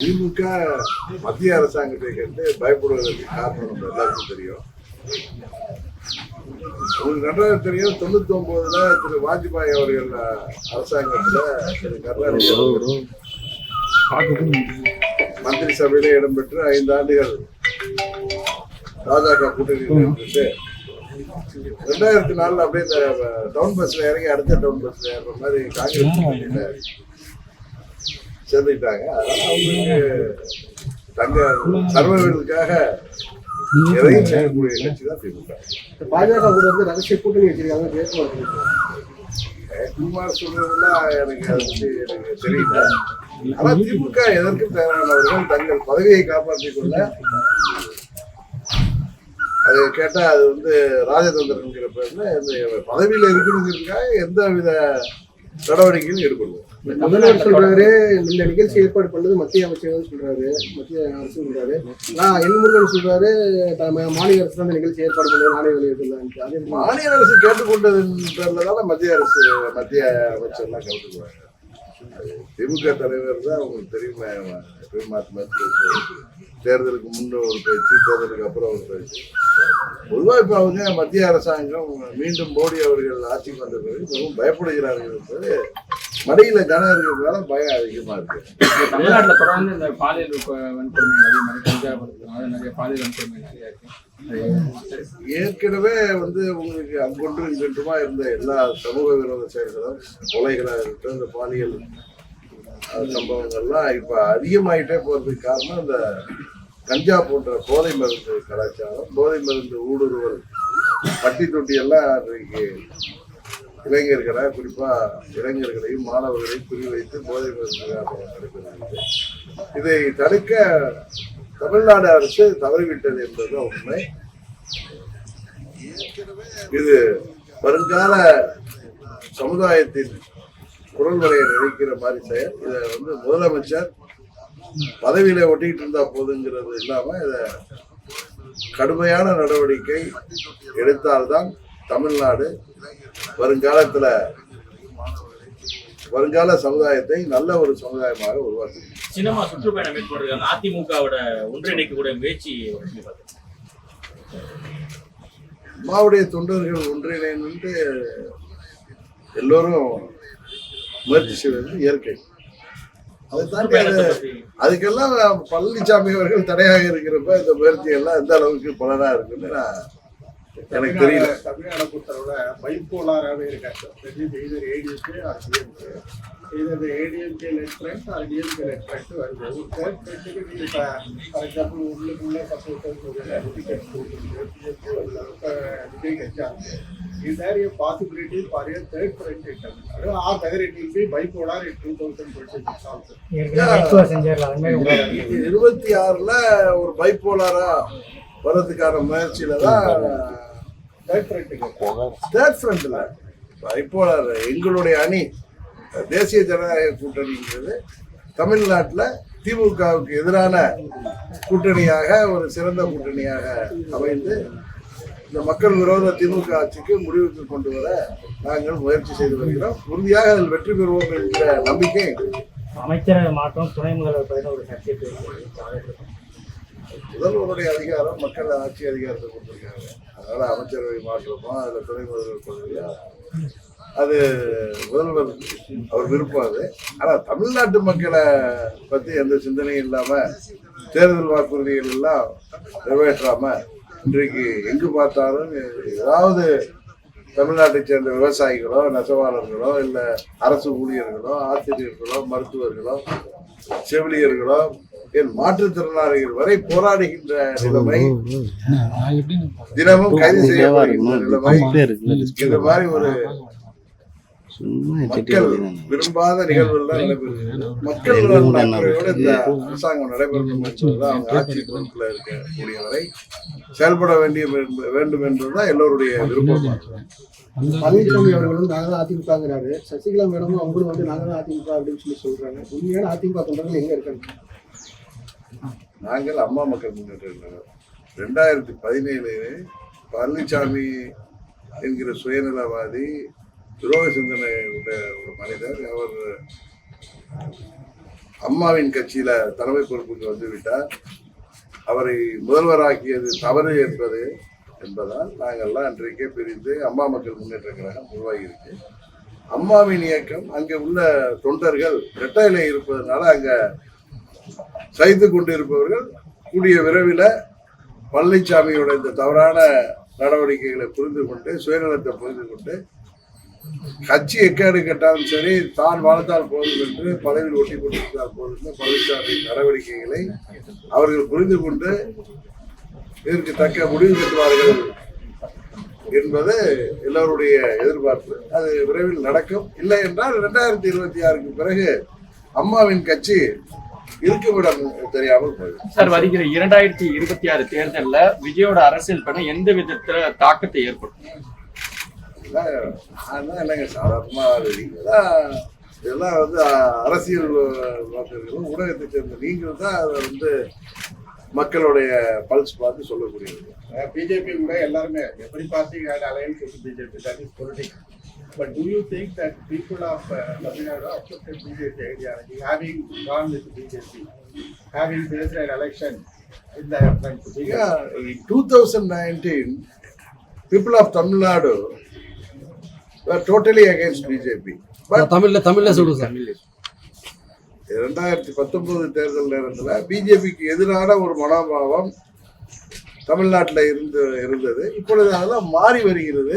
திமுக மத்திய அரசாங்கத்தை கண்டு பயப்படுவதற்கு காரணம் நம்ம எல்லாருக்கும் தெரியும். உங்களுக்கு நன்றாக தெரியும் தொண்ணூத்தி ஒன்பதுல திரு வாஜ்பாய் அவர்கள் அரசாங்கத்துல திரு கருணாநிதி மந்திரி சபையில இடம்பெற்று ஐந்து ஆண்டுகள் பாஜக கூட்டணியில் இருந்துட்டு ரெண்டாயிரத்தி நாலுல அப்படியே இந்த டவுன் பஸ்ல இறங்கி அடுத்த டவுன் பஸ்ல ஏறுற மாதிரி காங்கிரஸ் கூட்டணியில சேர்ந்துக்கிட்டாங்க அதனால அவங்களுக்கு தங்க சர்வர்களுக்காக எதையும் செய்யக்கூடிய கட்சி தான் திமுக. பாஜக கூட வந்து ரகசிய கூட்டணி வச்சிருக்காங்க ஜெயக்குமார் எனக்கு அது வந்து எனக்கு தெரியல. ஆனா திமுக எதற்கும் தேவையானவர்கள் தங்கள் பதவியை காப்பாற்றிக் கொள்ள அது கேட்டா அது வந்து ராஜதந்திரங்கிற பேர்ல பதவியில இருக்கணுங்கிறதுக்காக எந்த வித நடவடிக்கையும் ஈடுபடுவோம் தமிழ்நாடு சொல்றாரு இந்த நிகழ்ச்சி ஏற்பாடு பண்ணது மத்திய அமைச்சர் சொல்றாரு மத்திய அரசு சொல்றாரு நான் என் முருகன் சொல்றாரு மாநில அரசு தான் நிகழ்ச்சி ஏற்பாடு பண்ணது நானே எப்படி? மாநில அரசு கேட்டுக்கொண்டதன் பேர்ல தானே மத்திய அரசு மத்திய அமைச்சர்லாம் கலந்துக்குவாங்க திமுக தலைவர் தான் உங்களுக்கு தெரியுமே எப்பயும் மாற்றி மாற்றி பேசுவாரு. தேர்தலுக்கு முன்ன ஒரு பேச்சு தேர்தலுக்கு அப்புறம் ஒரு பேச்சு பொதுவாக இப்போ அவங்க மத்திய அரசாங்கம் மீண்டும் மோடி அவர்கள் ஆட்சிக்கு வந்த பிறகு மிகவும் பயப்படுகிறார்கள் என்பது மடியில ஜனம் இருக்கிறதுனால பயம் அதிகமா இருக்கு. தமிழ்நாட்டுல தொடர்ந்து இந்த பாலியல் வன்கொடுமை அதே மாதிரி கஞ்சாபுரத்துல நிறைய பாலியல் வன்கொடுமை நிறைய இருக்கு. ஏற்கனவே வந்து உங்களுக்கு அங்கொன்றும் இங்கொன்றுமா இருந்த எல்லா சமூக விரோத செயல்களும் கொலைகளாக இருக்கட்டும் இந்த பாலியல் சம்பவங்கள்லாம் இப்ப அதிகமாயிட்டே போறதுக்கு காரணம் இந்த கஞ்சா போன்ற போதை மருந்து கலாச்சாரம் போதை மருந்து ஊடுருவல் பட்டி தொட்டி எல்லாம் இன்றைக்கு இளைஞர்களை குறிப்பா இளைஞர்களையும் மாணவர்களையும் குறிவைத்து போதை நடைபெறுகிறது. இதை தடுக்க தமிழ்நாடு அரசு தவறிவிட்டது என்பது உண்மை. இது வருங்கால சமுதாயத்தின் குரல் வரையை நினைக்கிற மாதிரி செயல். இதை வந்து முதலமைச்சர் பதவியில ஒட்டிக்கிட்டு இருந்தா போதுங்கிறது இல்லாம இத கடுமையான நடவடிக்கை எடுத்தால்தான் தமிழ்நாடு வருங்காலத்துல வருங்கால சமுதாயத்தை நல்ல ஒரு சமுதாயமாக உருவாக்கும் சினிமா சுற்றுப்பயணம் மேற்கொண்டிருக்காங்க அதிமுகவோட ஒன்றிணைக்கக்கூடிய முயற்சி? அம்மாவுடைய தொண்டர்கள் ஒன்றிணைந்து எல்லோரும் முயற்சி செய்வது இயற்கை அதுக்கெல்லாம் பழனிசாமி அவர்கள் தடையாக இருக்கிறப்ப இந்த முயற்சி எல்லாம் எந்த அளவுக்கு பலனா இருக்குன்னு நான் எனக்கு தெரியல. தமிழ்நாடு பொறுத்தளவுல பைப்போலாராகவே இருக்காங்க. Either ADMK or DMK either ADMK left front or DMK left front வருது. ஒரு தேர்ட் ஃப்ரண்ட்டுக்கு நீங்கள் இப்போ ஃபார் எக்ஸாம்பிள் உள்ளுக்குள்ளே சப்போர்ட்டர்ஸ் டிக்கெட் கொடுக்குறது DMK a third front in Tamil Nadu or whether it will be bipolar in 2026 also? இருபத்தி ஆறுல ஒரு பைப்போலாரா வர்றதுக்கான முயற்சியில தான். தேர்ட் ஃப்ரண்ட்ல பைப்போலார் எங்களுடைய அணி தேசிய ஜனநாயக கூட்டணிங்கிறது தமிழ்நாட்டில் திமுகவுக்கு எதிரான கூட்டணியாக ஒரு சிறந்த கூட்டணியாக அமைந்து இந்த மக்கள் விரோத திமுக ஆட்சிக்கு முடிவுக்கு கொண்டு வர நாங்கள் முயற்சி செய்து வருகிறோம். உறுதியாக அதில் வெற்றி பெறுவோம் என்கிற நம்பிக்கை எங்களுக்கு. அமைச்சரவை மாற்றம் துணை முதல்வர் ஒரு சர்ச்சை முதல்வருடைய அதிகாரம் மக்கள் ஆட்சி அதிகாரத்தை கொடுத்துருக்காங்க. அதனால அமைச்சரவை மாற்றமோ அதில் துணை முதல்வர் பதவியா? அது முதல்வர் அவர் விருப்பம் அது. ஆனால் தமிழ்நாட்டு மக்களை பற்றி எந்த சிந்தனையும் இல்லாமல் தேர்தல் வாக்குறுதிகள் எல்லாம் நிறைவேற்றாமல் இன்றைக்கு எங்கு பார்த்தாலும் ஏதாவது தமிழ்நாட்டை சேர்ந்த விவசாயிகளோ நெசவாளர்களோ இல்லை அரசு ஊழியர்களோ ஆசிரியர்களோ மருத்துவர்களோ செவிலியர்களோ என் மாற்றுத்திறனாளிகள் வரை போராடுகின்ற நிலைமை தினமும் கைது செய்யப்படுகின்ற நிலைமை இந்த மாதிரி ஒரு மக்கள் விரும்பாத நிகழ்வுகள் நடைபெறுகிறது மக்கள் நலன் இந்த அரசாங்கம் நடைபெறணும் என்பதுதான் அவங்க ஆட்சி பொறுப்புல இருக்கக்கூடிய வரை செயல்பட வேண்டிய வேண்டும் என்பதுதான் எல்லோருடைய விருப்பம். பழனிசாமி அவர்கள் வந்து நாங்க தான் அதிமுகங்கிறாரு. சசிகலா மேடமும் அவங்களும் வந்து நாங்க தான் அதிமுக அப்படின்னு சொல்லி சொல்றாங்க. உண்மையான அதிமுக தொண்டர்கள் எங்க இருக்காங்க? நாங்கள் அம்மா மக்கள் முன்னேற்ற ரெண்டாயிரத்தி பதினேழு பழனிசாமி என்கிற சுயநலவாதி துரோக சிந்தனை உள்ள ஒரு மனிதர். அவர் அம்மாவின் கட்சியில தலைமை பொறுப்புக்கு வந்து விட்டார். அவரை முதல்வராக்கியது தவறு என்பது என்பதால் நாங்கள்லாம் அன்றைக்கே பிரிந்து அம்மா மக்கள் முன்னேற்ற கழகம் உருவாகி இருக்கு அம்மாவின் இயக்கம் அங்கே உள்ள தொண்டர்கள் இரட்டையில இருப்பதனால அங்கே சைத்து கொண்டிருப்பவர்கள் கூடிய விரைவில் பழனிசாமியோட இந்த தவறான நடவடிக்கைகளை புரிந்து கொண்டு சுயநலத்தை புரிந்து கொண்டு கட்சி எக்காடு கேட்டாலும் சரி தான் வாழ்ந்தால் போதும் என்று பதவியில் ஒட்டி கொண்டிருந்தால் போதும் என்று பழனிசாமி நடவடிக்கைகளை அவர்கள் புரிந்து கொண்டு இதற்கு தக்க முடிவு கட்டுவார்கள் என்பது எல்லோருடைய எதிர்பார்ப்பு. அது விரைவில் நடக்கும். இல்லை என்றால் இரண்டாயிரத்தி இருபத்தி ஆறுக்கு பிறகு அம்மாவின் கட்சி இருக்குமிடம் தெரியாமல் போயிடும் சார் வருகிற இரண்டாயிரத்தி இருபத்தி ஆறு தேர்தல்ல விஜயோட அரசியல் பண்ண எந்த விதத்துல தாக்கத்தை ஏற்படுத்தும்? அதெல்லாம் இல்லைங்க சாதாரணமாக நீங்களாம் இதெல்லாம் வந்து அரசியல் நோக்கர்களும் ஊடகத்தை சேர்ந்த நீங்கள் தான் அதை வந்து மக்களுடைய பல்ஸ் பார்த்து சொல்லக்கூடியது. பிஜேபி கூட எல்லாருமே party hate alliance BJP that is politics but do you think that people of Tamil Nadu accepted BJP ideology having gone with BJP having faced an election in the front in 2019, people of Tamil Nadu were totally against BJP. But தமிழ்ல தமிழ்ல சொல்லுங்க sir இரண்டாயிரத்தி பத்தொன்பது தேர்தல் நேரத்தில் பிஜேபிக்கு எதிரான ஒரு மனோபாவம் தமிழ்நாட்டில் இருந்து இருந்தது. இப்பொழுது அதெல்லாம் மாறி வருகிறது.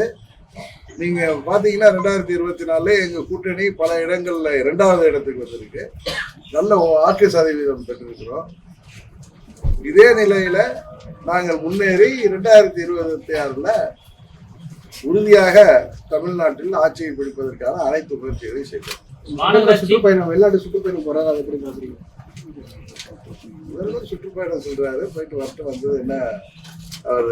நீங்க பாத்தீங்கன்னா ரெண்டாயிரத்தி இருபத்தி நாலுல எங்க கூட்டணி பல இடங்கள்ல இரண்டாவது இடத்துக்கு வந்திருக்கு. நல்ல வாக்கு சதவீதம் பெற்றிருக்கிறோம். இதே நிலையில நாங்கள் முன்னேறி இரண்டாயிரத்தி இருபத்தி ஆறுல உறுதியாக தமிழ்நாட்டில் ஆட்சியை பிடிப்பதற்கான அனைத்து முயற்சிகளையும் செய்கிறோம் சுற்றுப்பயணம் வெளிநாட்டு சுற்றுப்பயணம் போறாரு அதை எப்படி பாக்குறீங்க முதல்வர் சுற்றுப்பயணம் சொல்றாரு போயிட்டு வரட்டு வந்தது என்ன அவர்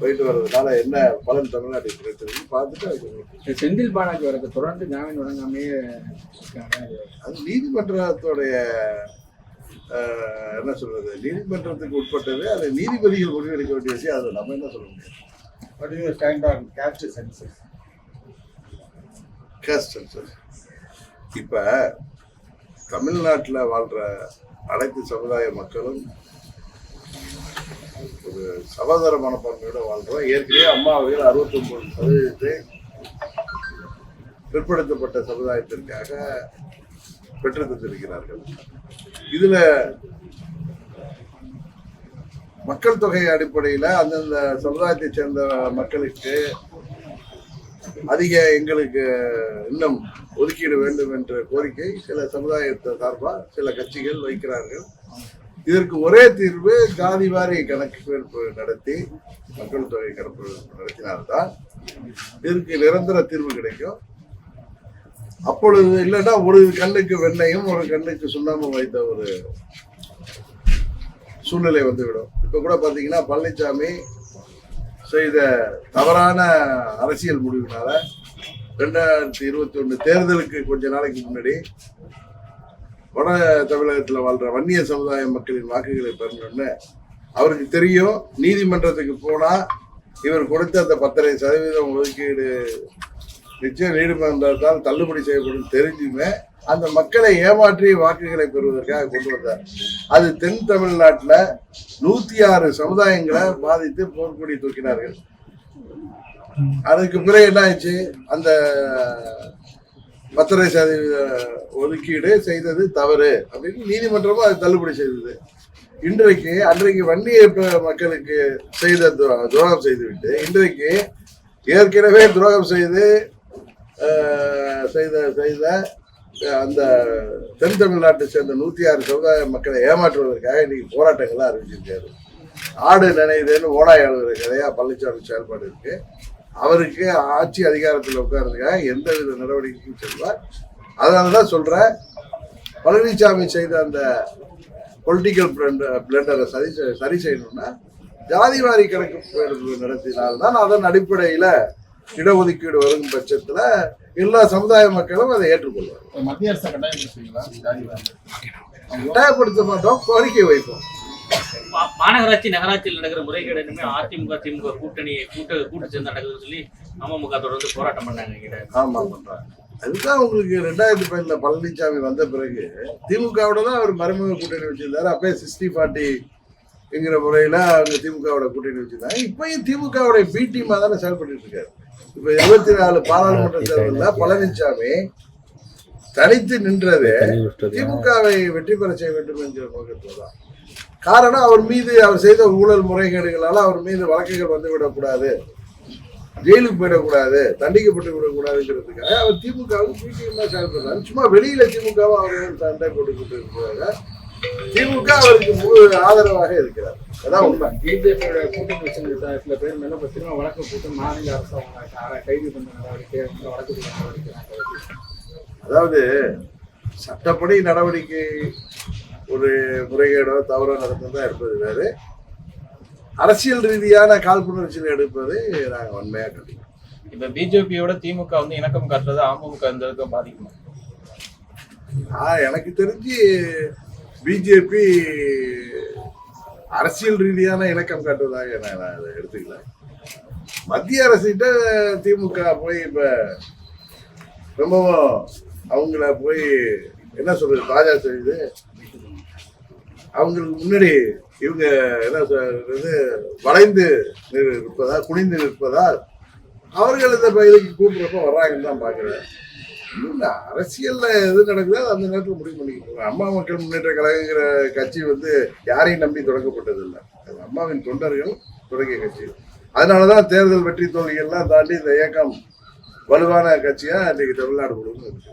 போயிட்டு வர்றதுனால என்ன பலன் தமிழ்நாட்டுக்கு கிடைச்சிருக்கு பார்த்துட்டு சொல்லுங்க. செந்தில் பாலாஜி வரது தொடர்ந்து ஜாமீன் வழங்காமையே இருக்காங்க. அது நீதிமன்றத்துடைய என்ன சொல்றது நீதிமன்றத்துக்கு உட்பட்டது அது நீதிபதிகள் முடிவெடுக்க வேண்டிய விஷயம் அது நம்ம என்ன சொல்ல you stand on caste census? Caste census இப்போ தமிழ்நாட்டில் வாழ்கிற அனைத்து சமுதாய மக்களும் ஒரு சகோதர மனப்பான்மையோடு வாழ்கிறோம் ஏற்கனவே அம்மா அவர்கள் அறுபத்தி ஒன்பது சதவீதத்தை பிற்படுத்தப்பட்ட சமுதாயத்திற்காக பெற்று தந்திருக்கிறார்கள். இதில் மக்கள் தொகை அடிப்படையில் அந்தந்த சமுதாயத்தைச் சேர்ந்த மக்களுக்கு அதிக எங்களுக்கு இன்னும் ஒதுக்கீடு வேண்டும் என்ற கோரிக்கை சில சமுதாயத்தை சார்பாக சில கட்சிகள் வைக்கிறார்கள். இதற்கு ஒரே தீர்வு ஜாதி வாரி கணக்கெடுப்பு நடத்தி மக்கள் தொகை கணக்கெடுப்பு நடத்தினால்தான் இதற்கு நிரந்தர தீர்வு கிடைக்கும். அப்பொழுது இல்லைன்னா ஒரு கண்ணுக்கு வெண்ணையும் ஒரு கண்ணுக்கு சுண்ணாமும் வைத்த ஒரு சூழ்நிலை வந்துவிடும். இப்போ கூட பார்த்தீங்கன்னா பழனிசாமி செய்த தவறான அரசியல் முடிவுனால ரெண்டாயிரத்தி இருபத்தி ஒன்று தேர்தலுக்கு கொஞ்ச நாளைக்கு முன்னாடி வட தமிழகத்தில் வாழ்ற வன்னிய சமுதாய மக்களின் வாக்குகளை பெறணும்னு அவருக்கு தெரியும். நீதிமன்றத்துக்கு போனால் இவர் கொடுத்த அந்த பத்தரை சதவீதம் ஒதுக்கீடு நிச்சயம் நீதிமன்றத்தால் தள்ளுபடி செய்யப்படும் தெரிஞ்சுமே அந்த மக்களை ஏமாற்றி வாக்குகளை பெறுவதற்காக கொண்டு வந்தார். அது தென் தமிழ்நாட்டில் நூத்தி ஆறு சமுதாயங்களை பாதித்து போர்க்கொடி தூக்கினார்கள். அதுக்கு பிறகு என்ன ஆயிடுச்சு அந்த பத்தரை சதவீத ஒதுக்கீடு செய்தது தவறு அப்படின்னு நீதிமன்றமும் அது தள்ளுபடி செய்தது. இன்றைக்கு அன்றைக்கு வன்னிய மக்களுக்கு செய்த துரோகம் செய்துவிட்டு இன்றைக்கு ஏற்கனவே துரோகம் செய்து செய்த செய்த அந்த தென் தமிழ்நாட்டை சேர்ந்த நூத்தி ஆறு சமுதாய மக்களை ஏமாற்றுவதற்காக இன்னைக்கு போராட்டங்கள்லாம் அறிவிச்சிருக்காரு ஆடு நினைவுதுன்னு ஓடாய் அழுகிற கதையா பழனிசாமி செயல்பாடு இருக்கு. அவருக்கு ஆட்சி அதிகாரத்தில் உட்கார்ந்துக்காக எந்த வித நடவடிக்கையும் செல்வார். அதனால தான் சொல்கிறேன் பழனிசாமி செய்த அந்த பொலிட்டிக்கல் பிளண்டரை சரி செய்- சரி செய்யணும்னா ஜாதிவாரி கணக்கு நடத்தினால்தான் அதன் அடிப்படையில இடஒதுக்கீடு வரும் பட்சத்துல எல்லா சமுதாய மக்களும் அதை ஏற்றுக்கொள்வார் மத்திய அரசு? கட்டாயப்படுத்த மாட்டோம் கோரிக்கை வைப்போம். மா- மாநகராட்சி நகராட்சியில் நடக்கிற முறைகேடு இனிமே அதிமுக திமுக கூட்டணி கூட்ட கூட்டு சேர்ந்து நடக்குதுன்னு சொல்லி அமமுக தொடர்ந்து போராட்டம் பண்ணாங்க ஆமா பண்றாங்க அதுதான் உங்களுக்கு ரெண்டாயிரத்தி பதினெட்டுல பழனிசாமி வந்த பிறகு திமுகவோட தான் அவர் மறைமுக கூட்டணி வச்சிருந்தாரு. அப்பயே சிக்ஸ்டி ஃபார்ட்டி என்கிற முறையில அவங்க திமுகவோட கூட்டணி வச்சிருந்தாங்க இப்பயும் திமுகவோட பி டீமா தானே செயல்பட்டு இருக்காரு. இப்ப இருபத்தி நாலு பாராளுமன்ற தேர்தலில் பழனிசாமி தனித்து நின்றது திமுகவை வெற்றி பெற செய்ய வேண்டும் என்கிற நோக்கத்தில் தான் காரணம் அவர் மீது அவர் செய்த ஊழல் முறைகேடுகளால அவர் மீது வழக்குகள் வந்து விடக்கூடாது ஜெயிலுக்கு போயிடக்கூடாது தண்டிக்கப்பட்டு விடக்கூடாதுங்கிறதுக்காக அவர் திமுகவுக்கு பிடிஎம் செயல்படுறாரு. சும்மா வெளியில திமுகவும் அவர் சண்டை போட்டுக்கிட்டு இருக்கிறாங்க திமுக அவருக்கு முழு ஆதரவாக இருக்கிறார். அதான் உண்மை. பிஜேபியோட கூட்டணி வச்சிருந்த சில பேர் மேல திரும்ப வழக்கு போட்டு மாநில அரசு அவங்க கைது பண்ண நடவடிக்கை வழக்கு நடவடிக்கை அதாவது சட்டப்படி நடவடிக்கை ஒரு முறைகேடோ தவறோ நடந்ததா இருப்பது வேறு. அரசியல் ரீதியான காழ்ப்புணர்ச்சியில் எடுப்பது நாங்கள் வன்மையாக கண்டிப்போம் இப்ப பிஜேபியோட திமுக வந்து இணக்கம் காட்டுறது அமமுக இந்த அளவுக்கு பாதிக்குமா? எனக்கு தெரிஞ்சு பிஜேபி அரசியல் ரீதியான இணக்கம் காட்டுவதாக நான் நான் அதை எடுத்துக்கல. மத்திய அரசிட்ட திமுக போய் இப்ப ரொம்பவும் அவங்கள போய் என்ன சொல்றது பாஜக செய்து அவங்களுக்கு முன்னாடி இவங்க என்ன சொல்றது வளைந்து நிறு- இருப்பதா குனிந்து நிற்பதால் அவர்கள் இந்த ப- இதுக்கு கூப்பிடுறப்ப வர்றாங்கன்னு தான் பார்க்குறேன். இல்லை அரசியல்ல எது நடக்குதோ அந்த நேரத்தில் முடிவு பண்ணிக்கிட்டு அம்மா மக்கள் முன்னேற்ற கழகங்கிற கட்சி வந்து யாரையும் நம்பி தொடங்கப்பட்டது இல்லை அது அம்மாவின் தொண்டர்கள் தொடங்கிய கட்சி. அதனாலதான் தேர்தல் வெற்றி தோல்விகள்லாம் தாண்டி இந்த இயக்கம் வலுவான கட்சியா இன்னைக்கு தமிழ்நாடு முழுவதும் இருக்கு.